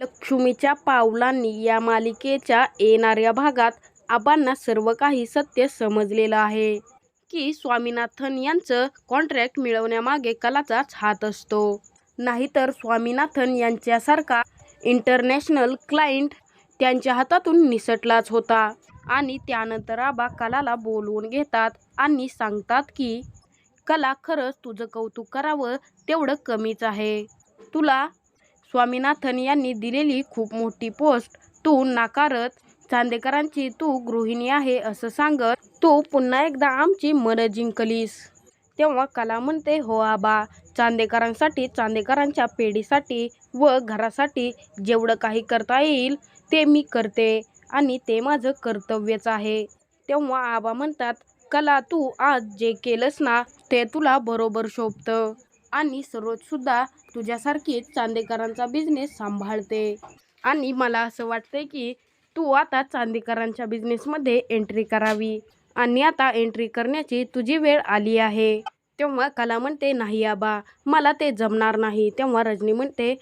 लक्ष्मीच्या पावलांनी या मालिकेच्या येणाऱ्या भागात आबांना सर्व काही सत्य समजलेलं आहे. की स्वामीनाथन यांचं कॉन्ट्रॅक्ट मिळवण्यामागे कलाचाच हात असतो. नाहीतर स्वामीनाथन यांच्यासारखा इंटरनॅशनल क्लायंट त्यांच्या हातातून निसटलाच होता. आणि त्यानंतर आबा कलाला बोलवून घेतात आणि सांगतात की कला खरंच तुझं कौतुक करावं तेवढं कमीच आहे. तुला स्वामीनाथन यांनी दिलेली खूप मोठी पोस्ट. तू नाकारत चांदेकरांची तू गृहिणी आहे असं सांगत तू पुन्हा एकदा आमची मनं जिंकलीस. तेव्हा कला म्हणते हो आबा चांदेकरांसाठी चांदेकरांच्या पेढीसाठी व घरासाठी जेवढं काही करता येईल ते मी करते आणि ते माझं कर्तव्यच आहे. तेव्हा आबा म्हणतात कला तू आज जे केलंस ना ते तुला बरोबर शोभतं. आणि सरोजसुद्धा तुझ्यासारखीच चांदेकरांचा बिझनेस सांभाळते. आणि मला असं वाटतंय की तू आता चांदेकरांच्या बिझनेसमध्ये एंट्री करावी. आणि आता एंट्री करण्याची तुझी वेळ आली आहे. तेव्हा कला म्हणते नाही आबा मला ते जमणार नाही. तेव्हा रजनी म्हणते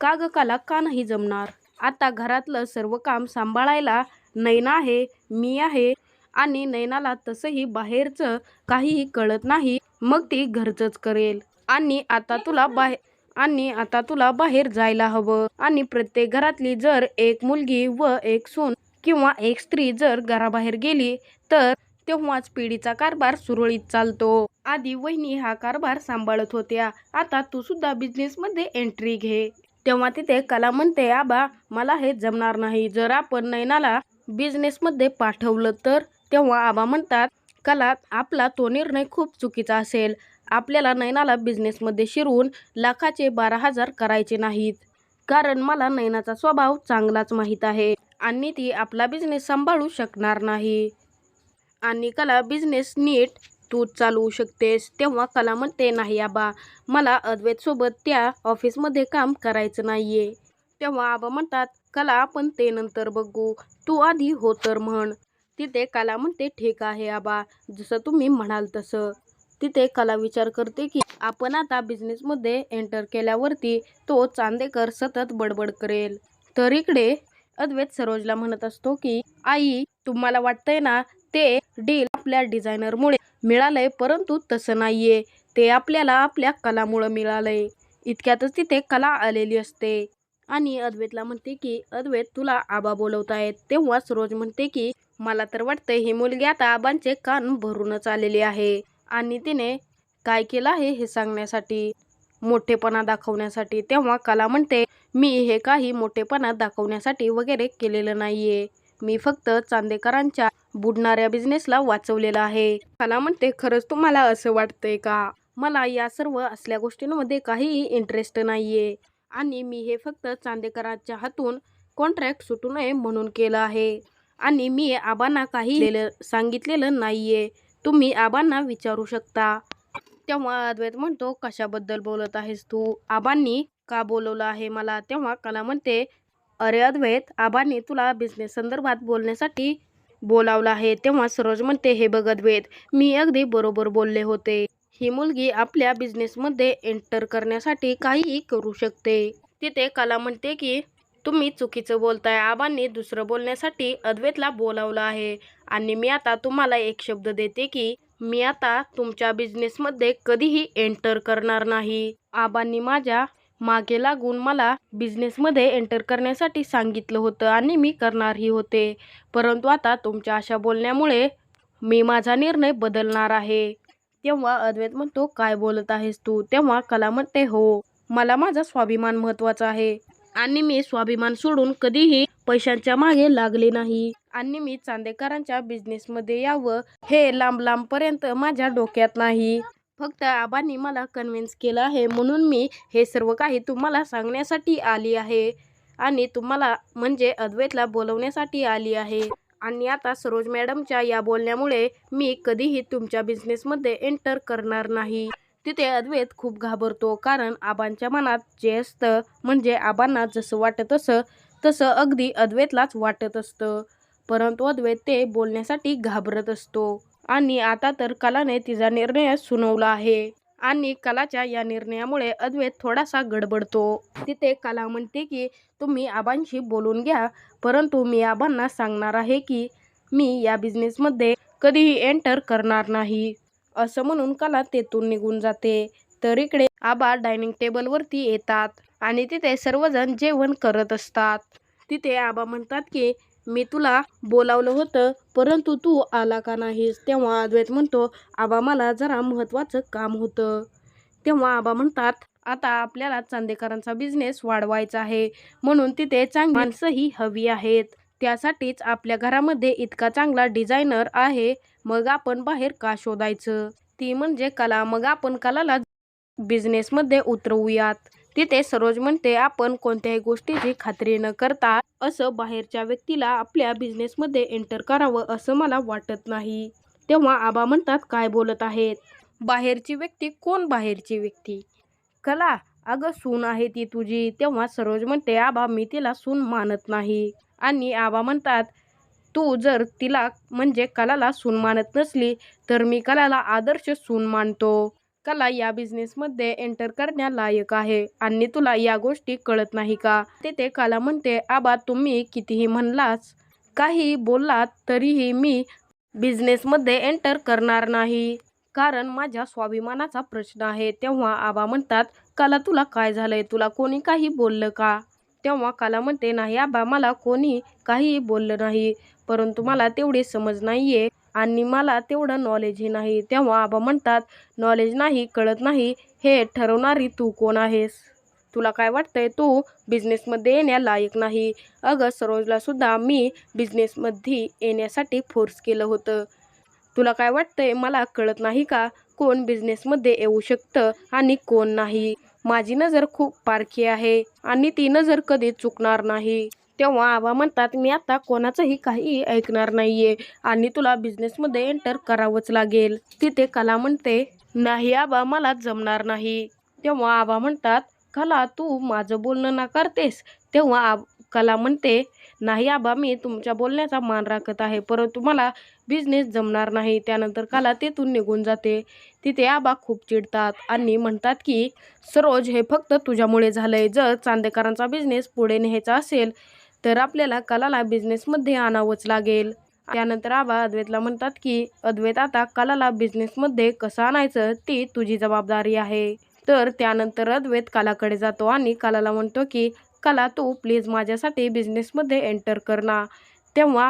का ग कला का नाही जमणार? आता घरातलं सर्व काम सांभाळायला नैना आहे मी आहे. आणि नैनाला तसंही बाहेरचं काहीही कळत नाही मग ती घरचंच करेल. आणि आता तुला बाहेर आणि आता तुला बाहेर जायला हवं. आणि प्रत्येक घरातली जर एक मुलगी व एक सून किंवा एक स्त्री जर घराबाहेर गेली तर तेव्हाच पिढीचा कारभार सुरळीत चालतो. आधी वहिनी हा कारभार सांभाळत होत्या. आता तू सुद्धा बिझनेसमध्ये एंट्री घे. तेव्हा तिथे कला म्हणते आबा मला हे जमणार नाही. जर आपण नैनाला बिझनेसमध्ये पाठवलं तर? तेव्हा आबा म्हणतात कला आपला तो निर्णय खूप चुकीचा असेल. आपल्याला नैनाला बिझनेसमध्ये शिरवून लाखाचे बारा हजार करायचे नाहीत. कारण मला नैनाचा स्वभाव चांगलाच माहीत आहे आणि ती आपला बिझनेस सांभाळू शकणार नाही. आणि कला बिझनेस नीट तू चालवू शकतेस तेव्हा कला म्हणते नाही आबा मला अद्वैतसोबत त्या ऑफिसमध्ये काम करायचं नाही आहे तेव्हा आबा म्हणतात कला आपण ते नंतर बघू तू आधी हो तर म्हण. तिथे कला म्हणते ठीक आहे आबा जसं तुम्ही म्हणाल तसं. तिथे कला विचार करते की आपण आता बिझनेसमध्ये एंटर केल्यावरती तो चांदेकर सतत बडबड करेल. तर इकडे अद्वैत सरोजला म्हणत असतो की आई तुम्हाला वाटतंय ना ते डील आपल्या डिझायनरमुळे मिळालंय परंतु तसं नाहीये. ते आपल्याला आपल्या कलामुळं मिळालंय. इतक्यातच तिथे कला आलेली असते. आणि अद्वैतला म्हणते की अद्वैत तुला आबा बोलवतायत. तेव्हा सरोज म्हणते की मला तर वाटतंय ही मुलगी आता आबांचे कान भरूनच आलेली आहे. आणि तिने काय केलं आहे हे सांगण्यासाठी? मोठेपणा दाखवण्यासाठी. तेव्हा कला म्हणते मी हे काही मोठेपणा दाखवण्यासाठी वगैरे केलेलं नाहीये. मी फक्त चांदेकरांच्या बुडणाऱ्या बिझनेसला वाचवलेलं आहे. कला म्हणते खरंच तुम्हाला असं वाटतंय का? मला या सर्व असल्या गोष्टींमध्ये काहीही इंटरेस्ट नाहीये. आणि मी हे फक्त चांदेकरांच्या हातून कॉन्ट्रॅक्ट सुटू नये म्हणून केलं आहे. आणि मी आबांना काही सांगितलेलं नाहीये. तुम्ही आबांना विचारू शकता. तेव्हा अद्वैत म्हणतो कशाबद्दल बोलत आहेस तू? आबांनी का बोलवलं आहे मला? तेव्हा कला म्हणते अरे अद्वैत आबांनी तुला बिझनेस संदर्भात बोलण्यासाठी बोलावलं आहे. तेव्हा सरोज म्हणते हे बघ अद्वैत मी अगदी बरोबर बोलले होते. ही मुलगी आपल्या बिझनेसमध्ये एंटर करण्यासाठी काहीही करू शकते. तिथे कला म्हणते की तुम्ही चुकीचं बोलताय. आबांनी दुसरं बोलण्यासाठी अद्वैतला बोलावलं आहे. आणि मी आता तुम्हाला एक शब्द देते की मी आता तुमच्या बिझनेसमध्ये कधीही एंटर करणार नाही. आबांनी माझ्या मागे लागून मला बिझनेसमध्ये एंटर करण्यासाठी सांगितलं होतं आणि मी करणारही होते. परंतु आता तुमच्या अशा बोलण्यामुळे मी माझा निर्णय बदलणार आहे. तेव्हा अद्वैत म्हणतो काय बोलत आहेस तू? तेव्हा कला म्हणते हो मला माझा स्वाभिमान महत्त्वाचा आहे. आणि मी स्वाभिमान सोडून कधीही पैशांच्या मागे लागले नाही. आणि मी चांदेकरांच्या बिझनेसमध्ये यावं हे लांब लांबपर्यंत माझ्या डोक्यात नाही. फक्त आबांनी मला कन्व्हिन्स केलं आहे म्हणून मी हे सर्व काही तुम्हाला सांगण्यासाठी आली आहे. आणि तुम्हाला म्हणजे अद्वैतला बोलवण्यासाठी आली आहे. आणि आता सरोज मॅडमच्या या बोलण्यामुळे मी कधीही तुमच्या बिझनेसमध्ये एंटर करणार नाही. तिथे अद्वैत खूप घाबरतो. कारण आबांच्या मनात जे असतं म्हणजे आबांना जसं वाटत असं तसं अगदी अद्वैतलाच वाटत असतं. परंतु अद्वैत ते बोलण्यासाठी घाबरत असतो. आणि आता तर कलाने तिचा निर्णय सुनावला आहे. आणि कलाच्या या निर्णयामुळे अद्वैत थोडासा गडबडतो. तिथे कला म्हणते की तुम्ही आबांशी बोलून घ्या. परंतु मी आबांना सांगणार आहे की मी या बिझनेसमध्ये कधीही एंटर करणार नाही. असं म्हणून कला तेथून निघून जाते. तर इकडे आबा डायनिंग टेबलवरती येतात आणि तिथे सर्वजण जेवण करत असतात. तिथे आबा म्हणतात की मी तुला बोलावलं होतं परंतु तू आला का नाहीस? तेव्हा अद्वैत म्हणतो आबा मला जरा महत्त्वाचं काम होतं. तेव्हा आबा म्हणतात आता आपल्याला चांदेकरांचा बिझनेस वाढवायचा आहे. म्हणून तिथे चांगली माणसंही हवी आहेत. त्यासाठीच आपल्या घरामध्ये इतका चांगला डिझायनर आहे. मग आपण बाहेर का शोधायचं? ती म्हणजे कला. मग आपण कलाला बिझनेसमध्ये उतरवूयात. तिथे सरोज म्हणते आपण कोणत्याही गोष्टीची खात्री न करता असं बाहेरच्या व्यक्तीला आपल्या बिझनेसमध्ये एंटर करावं असं मला वाटत नाही. तेव्हा आबा म्हणतात काय बोलत आहेत? बाहेरची व्यक्ती कोण बाहेरची व्यक्ती? कला अगं सून आहे ती तुझी. तेव्हा सरोज म्हणते आबा मी तिला सून मानत नाही. आणि आबा म्हणतात तू जर तिला म्हणजे कलाला सून मानत नसली तर मी कलाला आदर्श सून मानतो. कला या बिझनेसमध्ये एंटर करण्यालायक आहे. आणि तुला या गोष्टी कळत नाही का? तेथे कला म्हणते आबा तुम्ही कितीही म्हणलाच काही बोललात तरीही मी बिझनेसमध्ये एंटर करणार नाही. कारण माझ्या स्वाभिमानाचा प्रश्न आहे. तेव्हा आबा म्हणतात कला तुला काय झालंय? तुला कोणी काही बोललं का? तेव्हा काला म्हणते नाही आबा मला कोणी काहीही बोललं नाही परंतु मला तेवढी समज नाही आहे आणि मला तेवढं नॉलेजही नाही. तेव्हा आबा म्हणतात नॉलेज नाही कळत नाही हे ठरवणारी तू कोण आहेस? तुला काय वाटतंय तू बिझनेसमध्ये येण्यालायक नाही. अगं सरोजला सुद्धा मी बिझनेसमध्ये येण्यासाठी फोर्स केलं होतं. तुला काय वाटतंय मला कळत नाही का कोण बिझनेसमध्ये येऊ शकतं आणि कोण नाही? माझी नजर खूप पारखी आहे आणि ती नजर कधी चुकणार नाही तेव्हा आबा म्हणतात मी आता कोणाचंही काही ऐकणार नाहीये आणि तुला बिझनेसमध्ये एंटर करावंच लागेल. तिथे कला म्हणते नाही आबा मला जमणार नाही. तेव्हा आबा म्हणतात कला तू माझं बोलणं नाकारतेस. तेव्हा आब कला म्हणते नाही आबा मी तुमच्या बोलण्याचा मान राखत आहे परंतु मला बिझनेस जमणार नाही. त्यानंतर काला तेथून निघून जाते. तिथे आबा खूप चिडतात आणि म्हणतात की सरोज हे फक्त तुझ्यामुळे झालंय. जर चांदेकरांचा बिझनेस पुढे न्यायचा असेल तर आपल्याला कलाला बिझनेसमध्ये आणावंच लागेल. त्यानंतर आबा अद्वैतला म्हणतात की अद्वैत आता कलाला बिझनेसमध्ये कसं आणायचं ती तुझी जबाबदारी आहे. तर त्यानंतर अद्वैत कलाकडे जातो आणि कलाला म्हणतो की कला तू प्लीज माझ्यासाठी बिझनेसमध्ये एंटर कर ना. तेव्हा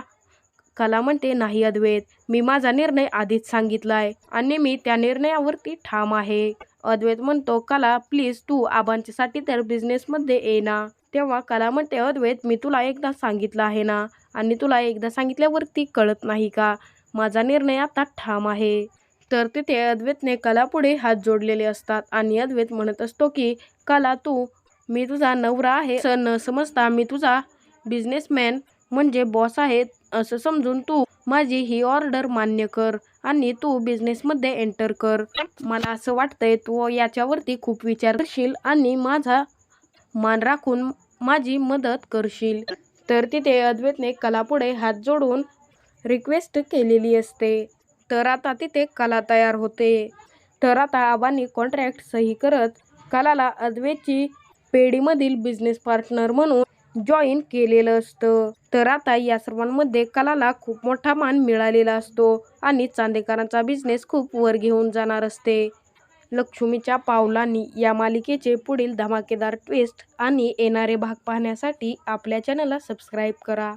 कला म्हणते नाही अद्वैत. मी माझा निर्णय आधीच सांगितला आहे आणि मी त्या निर्णयावरती ठाम आहे. अद्वैत म्हणतो कला प्लीज तू आबांच्यासाठी तर बिझनेसमध्ये ये ना. तेव्हा कला म्हणते अद्वैत मी तुला एकदा सांगितलं आहे ना आणि तुला एकदा सांगितल्यावरती कळत नाही का? माझा निर्णय आता ठाम आहे. तर तिथे अद्वैतने कलापुढे हात जोडलेले असतात आणि अद्वैत म्हणत असतो की कला तू मी तुझा नवरा आहे असं न समजता मी तुझा बिझनेसमॅन म्हणजे बॉस आहेत असं समजून तू माझी ही ऑर्डर मान्य कर आणि तू बिझनेसमध्ये एंटर कर. मला असं वाटतंय तू याच्यावरती खूप विचार करशील आणि माझा मान राखून माझी मदत करशील. तर तिथे अद्वैतने कलापुढे हात जोडून रिक्वेस्ट केलेली असते. तर आता तिथे कला तयार होते. तर आता आबांनी कॉन्ट्रॅक्ट सही करत कलाला अद्वैतची पेढीमधील बिझनेस पार्टनर म्हणून जॉईन केलेलं असतं. तर आता या सर्वांमध्ये कलाला खूप मोठा मान मिळालेला असतो आणि चांदेकरांचा बिझनेस खूप वर घेऊन जाणार असते. लक्ष्मीच्या पावलांनी या मालिकेचे पुढील धमाकेदार ट्विस्ट आणि येणारे भाग पाहण्यासाठी आपल्या चॅनलला सबस्क्राईब करा.